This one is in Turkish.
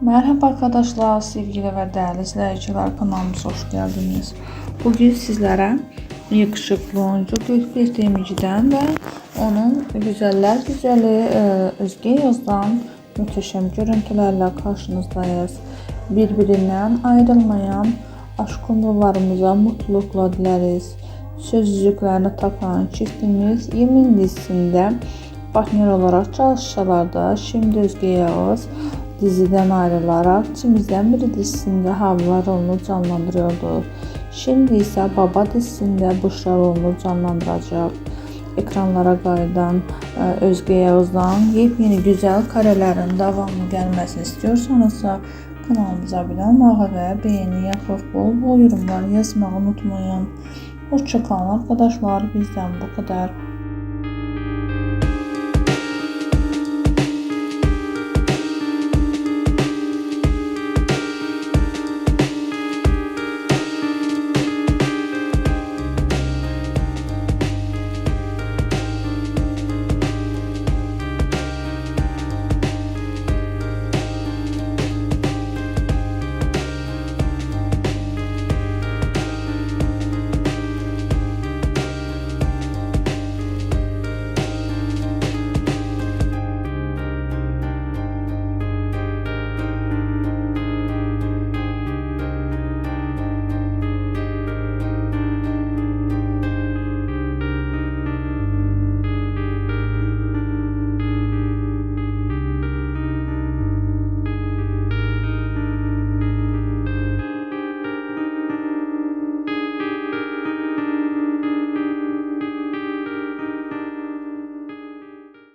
Merhaba arkadaşlar, sevgili ve değerli izleyiciler kanalımıza hoş geldiniz. Bugün sizlere yakışıklı oyuncu Gülbir Demirci'den ve onun güzeller güzeli e, Özge Yaz'dan müteşem görüntülerle karşınızdayız. Birbirinden ayrılmayan aşk konularımıza mutlulukla dileriz. Sözcüklerini takan çiftimiz Yemin dizisinde partner olarak çalışsalar da şimdi Özge Yağız diziden ayrılarak İçimizden Biri dizisinde Havva rolunu canlandırıyordu. Şimdi ise Baba dizisinde Büşra rolunu canlandıracak. Ekranlara qayıdan e, Özge Yağız'dan yepyeni güzel karelerin devamlı gelmesini istiyorsanızsa kanalımıza abone olmağı ve beğeni yapıp bol bol yorumlar yazmayı unutmayın. Hoşçakalın arkadaşlar bizden bu kadar.